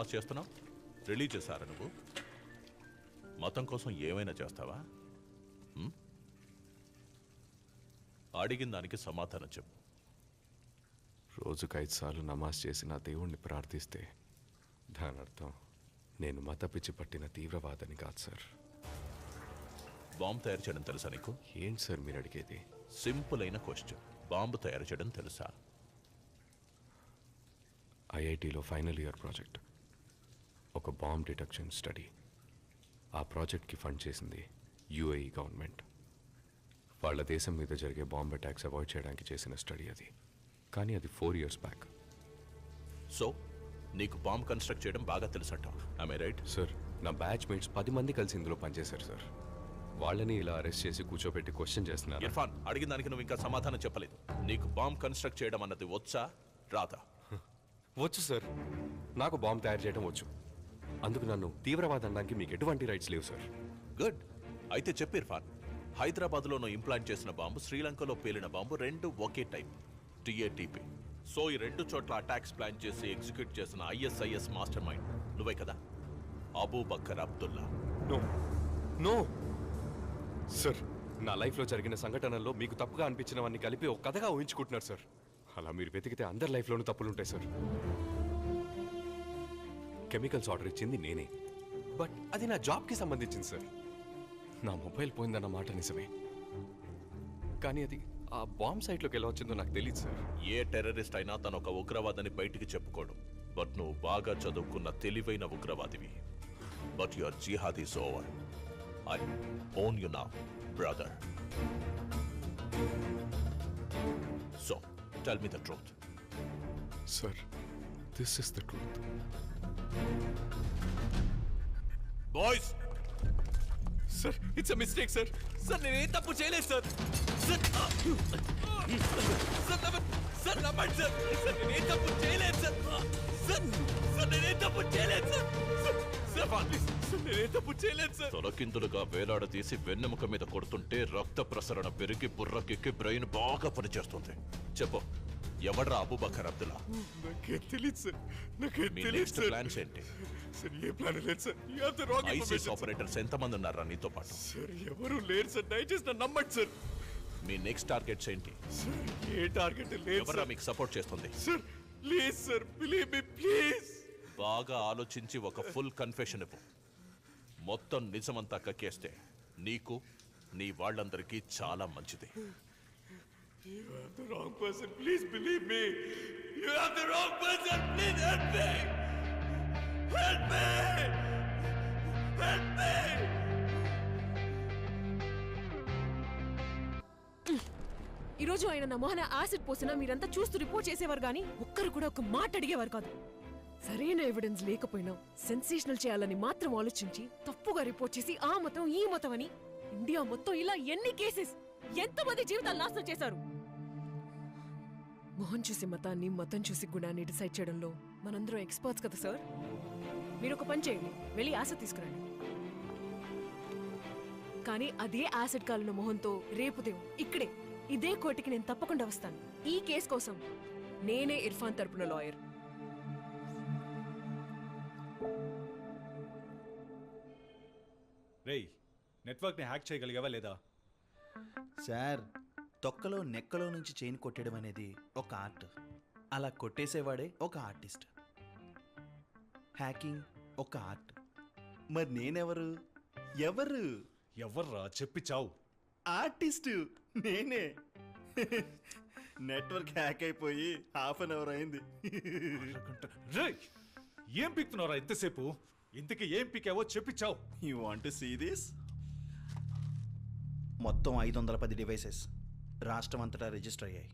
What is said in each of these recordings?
చేస్తున్నావు? రిలీజ్ చేశారా నువ్వు? మతం కోసం ఏమైనా చేస్తావా? అడిగిన దానికి సమాధానం చెప్పు. రోజుకు ఐదు సార్లు నమాజ్ చేసి నా దేవుణ్ణి ప్రార్థిస్తే దాని అర్థం నేను మత పిచ్చి పట్టిన తీవ్రవాదని కాదు సార్. బాంబు తయారు చేయడం తెలుసా నీకు? ఏంటి సార్ మీరు అడిగేది? సింపుల్ అయిన క్వశ్చన్. బాంబు తయారు చేయడం తెలుసా? ఐఐటిలో ఫైనల్ ఇయర్ ప్రాజెక్ట్. ఒక బాంబ్ డిటెక్షన్ స్టడీ. ఆ ప్రాజెక్ట్కి ఫండ్ చేసింది యుఏఈ గవర్నమెంట్. వాళ్ళ దేశం మీద జరిగే బాంబ్ అటాక్స్ అవాయిడ్ చేయడానికి చేసిన స్టడీ అది. కానీ అది ఫోర్ ఇయర్స్ బ్యాక్. సో నీకు బాంబ్ కన్స్ట్రక్ట్ చేయడం బాగా తెలుసంట. ఐ రైట్ సార్ నా బ్యాచ్ మేట్స్ పది మంది కలిసి ఇందులో పనిచేశారు సార్. వాళ్ళని ఇలా అరెస్ట్ చేసి కూర్చోబెట్టి క్వశ్చన్ చేస్తున్నారు? ఇర్ఫాన్ అడిగిన దానికి నువ్వు ఇంకా సమాధానం చెప్పలేదు. నీకు బాంబ్ కన్స్ట్రక్ట్ చేయడం అన్నది వచ్చా రాదా? వచ్చు సార్. నాకు బాంబ్ తయారు చేయడం వచ్చు. అందుకు నన్ను తీవ్రవాదం అనడానికి మీకు ఎటువంటి రైట్స్ లేవు సార్ గుడ్ అయితే చెప్పు ఇర్ఫాన్ హైదరాబాద్లోనూ ఇంప్లాంట్ చేసిన బాంబు శ్రీలంకలో పేలిన బాంబు రెండు ఒకే టైప్ టిఏటిపి సో ఈ రెండు చోట్ల అటాక్స్ ప్లాన్ చేసి ఎగ్జిక్యూట్ చేసిన ఐఎస్ఐఎస్ మాస్టర్ మైండ్ నువ్వే కదా? Abu Bakr Abdullah. No no sir నా లైఫ్లో జరిగిన సంఘటనల్లో మీకు తప్పుగా అనిపించినవన్నీ కలిపి ఒక కథగా ఊహించుకుంటున్నారు సార్ అలా మీరు వెతికితే అందరి లైఫ్లోనూ తప్పులు ఉంటాయి సార్ కెమికల్స్ ఆర్డర్ ఇచ్చింది నేనే. బట్ అది నా జాబ్కి సంబంధించింది సార్. నా మొబైల్ పోయిందన్న మాట నిజమే. కానీ అది ఆ బాంబ్ సైట్లోకి ఎలా వచ్చిందో నాకు తెలియదు సార్. ఏ టెర్రరిస్ట్ అయినా తను ఒక ఉగ్రవాదని బయటికి చెప్పుకోడు. బట్ నువ్వు బాగా చదువుకున్న తెలివైన ఉగ్రవాదివి. But your jihad is over. I own you నా brother. So tell me the truth. Sir this is the truth. Boys! Sir it's a mistake sir. Sir నేను తప్పు చేయలేదు సార్. సార్ సార్ నమ్మ- సార్ నమ్మండి సార్. సార్ నేనేం తప్పు చేయలేదు sir. Sir sir నేనేం తప్పు చేయలేదు sir. Sir sir please. Sir నేను తప్పు చేయలేదు సార్. వెన్నెముక మీద కొడుతుంటే రక్త ప్రసరణ పెరిగి బుర్రకెక్కి బ్రెయిన్ బాగా పనిచేస్తుంది. చెప్పు. ఎవడ్రా అబూబకర్ అబ్దుల్లా? నాకే తెలియదు సార్. నాకే మీ తెలియదు నెక్స్ట్ సార్. ప్లాన్స్ ఏంటి సార్ ఏ ప్లాన్ లేదు sir. You have the wrong ICS information operators ఎంతమంది ఉన్నారా నీతో పాటు? సార్ ఎవరు లేరు సార్. దయచేసి నన్ను నమ్మండి సార్. మీ నెక్స్ట్ టార్గెట్స్ ఏంటి సార్ ఏ టార్గెట్ లేదు ఎవరా సార్ మీకు సపోర్ట్ చేస్తుంది? Sir please sir believe me please. బాగా ఆలోచించి ఒక ఫుల్ కన్ఫెషన్ ఇవ్వు. మొత్తం నిజమంతా కక్కేస్తే నీకు నీ వాళ్ళందరికీ చాలా మంచిది. You have the wrong person. Please believe me. You have the wrong person. Please help me. Help me. Help me. ఈ రోజు ఆయన నా మొహన యాసిడ్ పోసినా మీరంతా చూస్తూ రిపోర్ట్ చేసేవారు కానీ ఒక్కరు కూడా ఒక మాట అడిగేవారు కాదు సరైన ఎవిడెన్స్ లేకపోయినా సెన్సేషనల్ చేయాలని మాత్రం ఆలోచించి తప్పుగా రిపోర్ట్ చేసి ఆ మతం ఈ మతం అని ఇండియా మొత్తం ఇలా ఎన్ని కేసెస్ ఎంతమంది జీవితాలు నాశనం చేశారు మొహం చూసి మతాన్ని మతం చూసి గుణాన్ని డిసైడ్ చేయడంలో మనందరం ఎక్స్పర్ట్స్ కదా సార్ మీరు ఒక పని చేయండి వెళ్ళి యాసిడ్ తీసుకురండి. కానీ అదే యాసిడ్ కాలిన మొహంతో రేపు దేవు ఇక్కడే ఇదే కోర్టుకి నేను తప్పకుండా వస్తాను. ఈ కేసు కోసం నేనే ఇర్ఫాన్ తరపున లాయర్ రేయ్ నెట్వర్క్ని హ్యాక్ చేయగలిగావా లేదా? సార్ తొక్కలో నెక్కలో నుంచి చైన్ కొట్టడం అనేది ఒక ఆర్ట్. అలా కొట్టేసేవాడే ఒక ఆర్టిస్ట్. హ్యాకింగ్ ఒక ఆర్ట్. మరి నేనెవరు? ఎవరు? ఎవర్రా? చెప్పి చావు. ఆర్టిస్ట్ నేనే. నెట్వర్క్ హ్యాక్ అయిపోయి హాఫ్ అన్ అవర్ అయింది. రేయ్! ఏం పీక్తున్నారా ఎంతసేపు ఇంతకీ ఏం పీకావో చెప్పి చావు. యూ వాంట్ సీ దిస్ మొత్తం ఐదు వందల పది డివైసెస్ రాష్ట్రం అంతటా రిజిస్టర్ అయ్యాయి.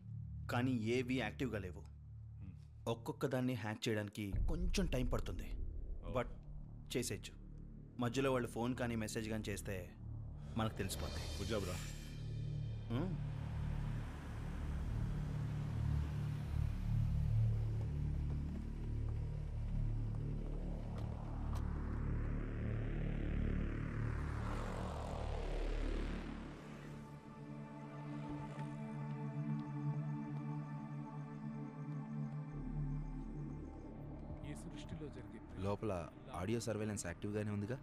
కానీ ఏవి యాక్టివ్గా లేవు. ఒక్కొక్క దాన్ని హ్యాక్ చేయడానికి కొంచెం టైం పడుతుంది. బట్ చేసేయచ్చు. మధ్యలో వాళ్ళు ఫోన్ కానీ మెసేజ్ కానీ చేస్తే మనకు తెలిసిపోతాయి. లోపల ఆడియో సర్వేలెన్స్ యాక్టివ్గానే ఉందిగా.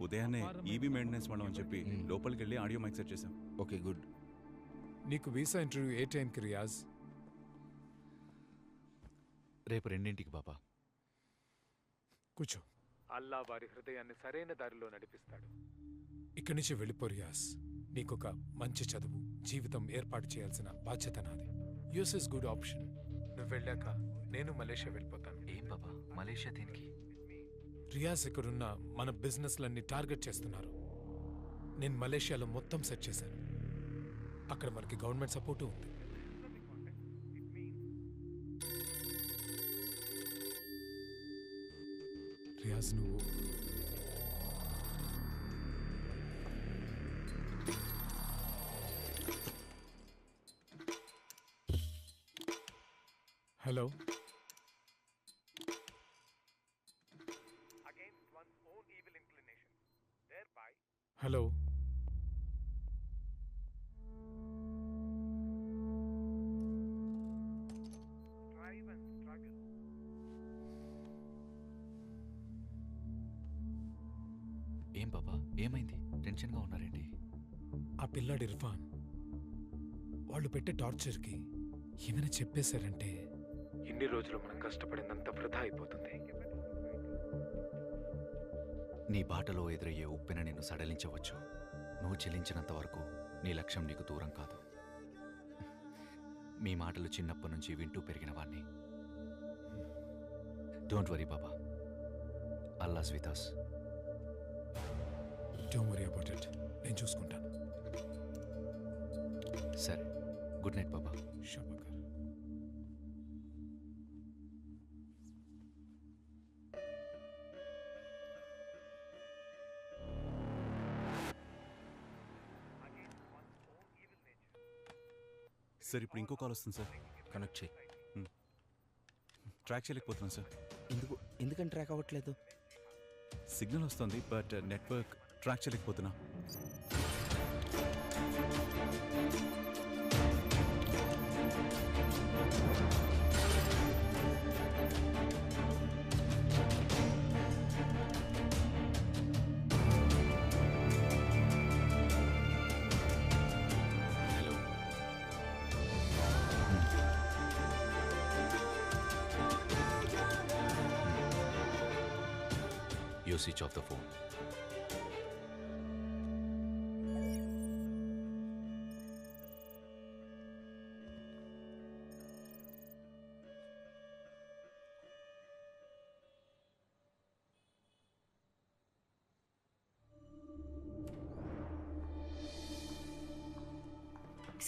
ఉదయాన్నే ఈబీ మెయింటెనెన్స్ వాళ్ళం అని చెప్పి లోపలికి వెళ్ళి ఆడియో మైక్ సెట్ చేసాం ఓకే గుడ్. నీకు వీసా ఇంటర్వ్యూ ఏ టైంకి రియాజ్? రేపు రెండింటికి బాబా కూర్చో. అల్లా వారి హృదయాన్ని సరైన దారిలో నడిపిస్తాడు. ఇక్కడి నుంచి వెళ్ళిపో రియాజ్. నీకొక మంచి చదువు జీవితం ఏర్పాటు చేయాల్సిన బాధ్యత నాది. US is good option. నువ్వు వెళ్ళాక నేను మలేషియా వెళ్ళిపోతాను. ఏం బాబా మలేషియా దీనికి. రియాజ్ ఇక్కడున్న మన బిజినెస్లన్నీ టార్గెట్ చేస్తున్నారు. నేను మలేషియాలో మొత్తం సెట్ చేశాను. అక్కడ మనకి గవర్నమెంట్ సపోర్టు ఉంది. రియాజ్ నువ్వు హలో ఏం బాబా? ఏమైంది? టెన్షన్గా ఉన్నారేంటి? ఆ పిల్లాడు ఇర్ఫాన్ వాళ్ళు పెట్టే టార్చర్కి ఏమైనా చెప్పేశారంటే? ఇన్ని రోజులు మనం కష్టపడిందంత వృధా అయిపోతుంది. నీ బాటలో ఎదురయ్యే ఉప్పెన నిన్ను సడలించవచ్చు. నువ్వు చెల్లించినంత వరకు నీ లక్ష్యం నీకు దూరం కాదు. మీ మాటలు చిన్నప్పటి నుంచి వింటూ పెరిగిన వాణ్ణి. డోంట్ వరీ బాబా. అల్లా స్వితాస్. డోంట్ వరీ అబౌట్ ఇట్ నేను చూసుకుంటాను. సరే. గుడ్ నైట్ బాబా. షబాకర్ సార్ ఇప్పుడు ఇంకో కాల్ వస్తుంది సార్. కనెక్ట్ చేయి. ట్రాక్ చేయలేకపోతున్నాను సార్. ఎందుకు ఎందుకని ట్రాక్ అవ్వట్లేదు? సిగ్నల్ వస్తుంది but network track చేయలేకపోతున్నా hello. You switch off the phone.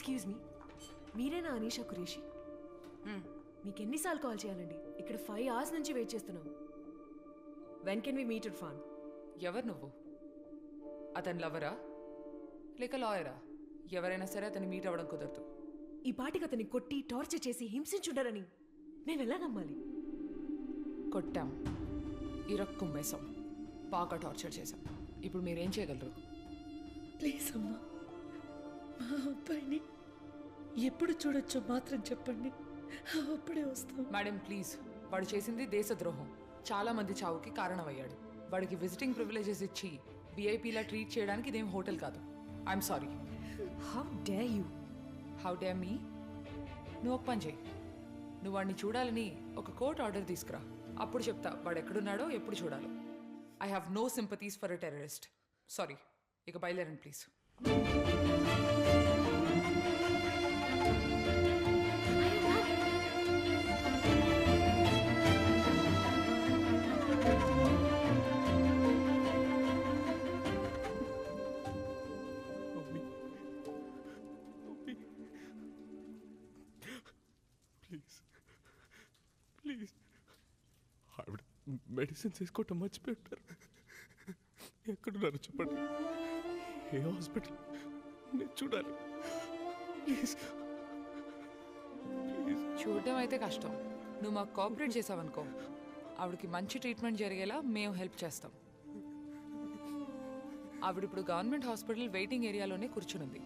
Excuse me మీరేనా అనీషా కురేషి? మీకు ఎన్నిసార్లు కాల్ చేయాలండి? ఇక్కడ ఫైవ్ అవర్స్ నుంచి వెయిట్ చేస్తున్నాం. When can we meet Irfan ఎవరు నువ్వు? అతని లవరా లేక లాయరా ఎవరైనా సరే అతన్ని మీట్ అవ్వడం కుదరదు. ఈ పాటికి అతన్ని కొట్టి టార్చర్ చేసి హింసించుంటారని మేము ఎలా నమ్మాలి? కొట్టాం. ఇరక్కుమ్మేశాం బాగా టార్చర్ చేశాం. ఇప్పుడు మీరేం చేయగలరు? ప్లీజ్ అమ్మా. మా అబ్బాయిని ఎప్పుడు చూడొచ్చో మాత్రం చెప్పండి. అప్పుడే వస్తాం. Madam please. వాడు చేసింది దేశద్రోహం. చాలా మంది చావుకి కారణమయ్యాడు. వాడికి విజిటింగ్ ప్రివిలేజెస్ ఇచ్చి విఐపీలా ట్రీట్ చేయడానికి ఇదేం హోటల్ కాదు. I'm sorry. How dare you how dare me నువ్వు ఒక పని చేయి. నువ్వు వాడిని చూడాలని ఒక కోర్ట్ ఆర్డర్ తీసుకురా. అప్పుడు చెప్తా వాడు ఎక్కడున్నాడో ఎప్పుడు చూడాలో. I have no sympathies for a terrorist sorry ఇక బయలుదేరండి ప్లీజ్ ప్లీజ్. మెడిసిన్స్ వేసుకోవటం మర్చిపోయారు. ఎక్కడున్నారు చెప్పండి? ఏ హాస్పిటల్? నేను చూడాలి. ప్లీజ్. చూడటం అయితే కష్టం. నువ్వు మాకు కోఆపరేట్ చేసావనుకో. ఆవిడకి మంచి ట్రీట్మెంట్ జరిగేలా మేము హెల్ప్ చేస్తాం. ఆవిడ ఇప్పుడు గవర్నమెంట్ హాస్పిటల్ వెయిటింగ్ ఏరియాలోనే కూర్చునుంది.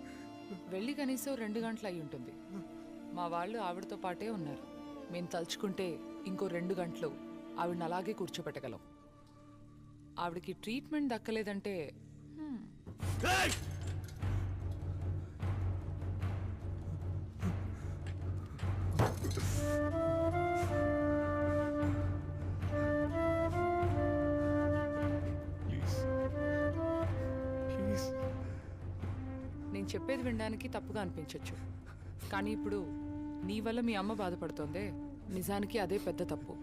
వెళ్ళి కనీసం రెండు గంటలు అయి ఉంటుంది. మా వాళ్ళు ఆవిడతో పాటే ఉన్నారు. మేము తలుచుకుంటే ఇంకో రెండు గంటలు ఆవిడని అలాగే కూర్చోబెట్టగలం ఆవిడకి ట్రీట్మెంట్ దక్కలేదంటే నేను చెప్పేది వినడానికి తప్పుగా అనిపించవచ్చు కానీ ఇప్పుడు నీ వల్ల మీ అమ్మ బాధపడుతోందే నిజానికి అదే పెద్ద తప్పు.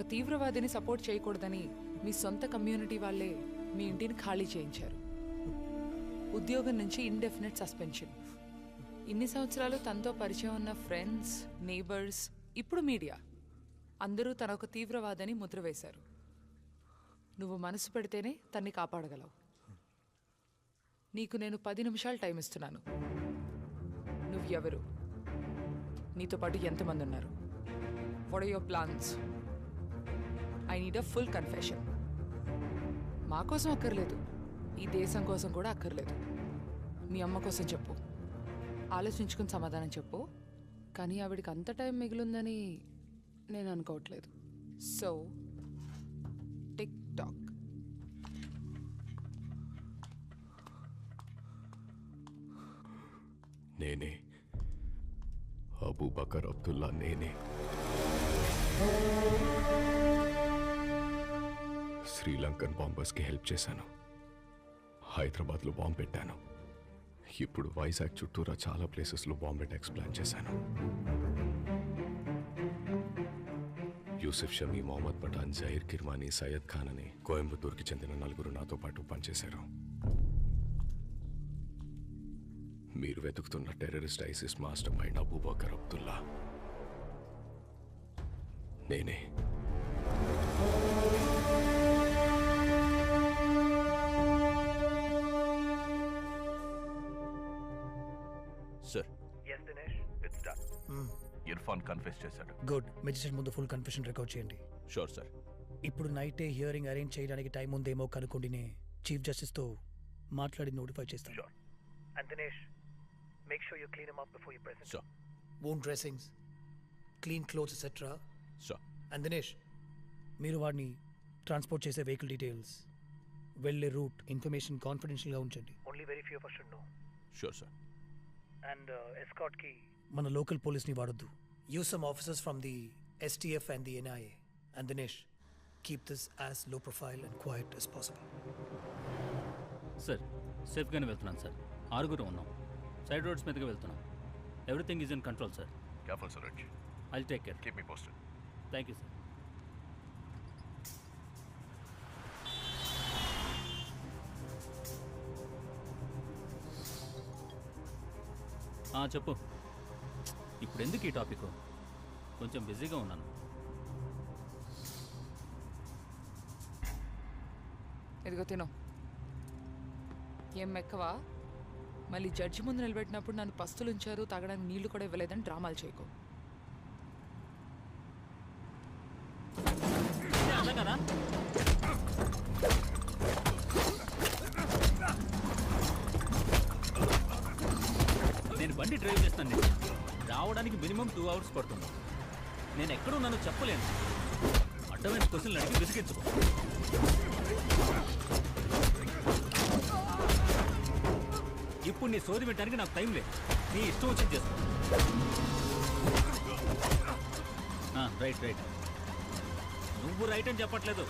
ఒక తీవ్రవాదిని సపోర్ట్ చేయకూడదని మీ సొంత కమ్యూనిటీ వాళ్ళే మీ ఇంటిని ఖాళీ చేయించారు. ఉద్యోగం నుంచి ఇండెఫినెట్ సస్పెన్షన్ ఇన్ని సంవత్సరాలు తనతో పరిచయం ఉన్న ఫ్రెండ్స్ నేబర్స్ ఇప్పుడు మీడియా అందరూ తన ఒక తీవ్రవాదని ముద్ర వేశారు. నువ్వు మనసు పెడితేనే తన్ని కాపాడగలవు. నీకు నేను పది నిమిషాలు టైం ఇస్తున్నాను. నువ్వు ఎవరు నీతో పాటు ఎంతమంది ఉన్నారు? What are your plans I need a full confession మా కోసం అక్కర్లేదు. ఈ దేశం కోసం కూడా అక్కర్లేదు. మీ అమ్మ కోసం చెప్పు. ఆలోచించుకుని సమాధానం చెప్పు. కానీ ఆవిడకి అంత టైం మిగిలిందని నేను అనుకోవట్లేదు. So tick tock. నేనే. అబూబకర్ అబ్దుల్లా నేనే. శ్రీలంకన్ బాంబర్స్కి హెల్ప్ చేశాను. హైదరాబాద్లో బాంబు పెట్టాను. ఇప్పుడు వైజాగ్ చుట్టూరా చాలా ప్లేసెస్లో బాంబ్ అటాక్స్ ప్లాన్ చేశాను. యూసుఫ్ షమీ మొహమ్మద్ పఠాన్ జహీర్ కిర్మానీ సయ్యద్ ఖాన్ అని కోయంబత్తూర్కి చెందిన నలుగురు నాతో పాటు పనిచేశారు. మీరు వెతుకుతున్న terrorist ISIS mastermind Abu Bakr Abdullah. నేనే. ఇర్ఫాన్ కన్ఫెస్ చేశాడు. గుడ్ మెజిస్ట్రేట్ ముందు ఫుల్ కన్ఫెషన్ రికార్డ్ చేయండి. షూర్ సార్ ఇప్పుడు నైటే హియరింగ్ అరేంజ్ చేయడానికి టైం ఉందేమో కనుక్కోండినే చీఫ్ జస్టిస్తో మాట్లాడి నోటిఫై చేస్తాను. And Dinesh make sure you clean up before you present sure own dressings clean clothes etcetera sure and Dinesh మీరు వాడిని ట్రాన్స్పోర్ట్ చేసే వెహికల్ డీటెయిల్స్ వెళ్ళే రూట్ ఇన్ఫర్మేషన్ కాన్ఫిడెన్షియల్గా ఉంచండి. Only very few first no sure sir and ఎస్కాట్కి మన local పోలీస్ని వాడొద్దు. Use some officers from the STF and the NIA and Dinesh keep this as low profile and quiet as possible sir సేఫ్గానే వెళ్తున్నాను sir ఆరుగురు ఉన్నాం. Side roads మీదగా వెళ్తున్నాం. Everything is in control sir careful Suresh I'll take care keep me posted thank you sir చెప్పు. ఇప్పుడు ఎందుకు ఈ topic? కొంచెం బిజీగా ఉన్నాను. ఇదిగో తిను. ఏం మెక్కవా? మళ్ళీ జడ్జి ముందు నిలబెట్టినప్పుడు నన్ను పస్తులు ఉంచారు తాగడానికి నీళ్ళు కూడా ఇవ్వలేదని డ్రామాలు చేయకు. నేను బండి డ్రైవ్ చేస్తాను. నేను రావడానికి మినిమం టూ అవర్స్ పడుతుంది. నేను ఎక్కడున్నాను చెప్పలేను. అడ్డమైన క్వశ్చన్లు అడిగి విసిగించుకో. ఇప్పుడు నీ సోది పెట్టడానికి నాకు టైం లేదు. నీ ఇష్టం వచ్చింది చేసుకో. Right right. నువ్వు రైట్ అని చెప్పట్లేదు.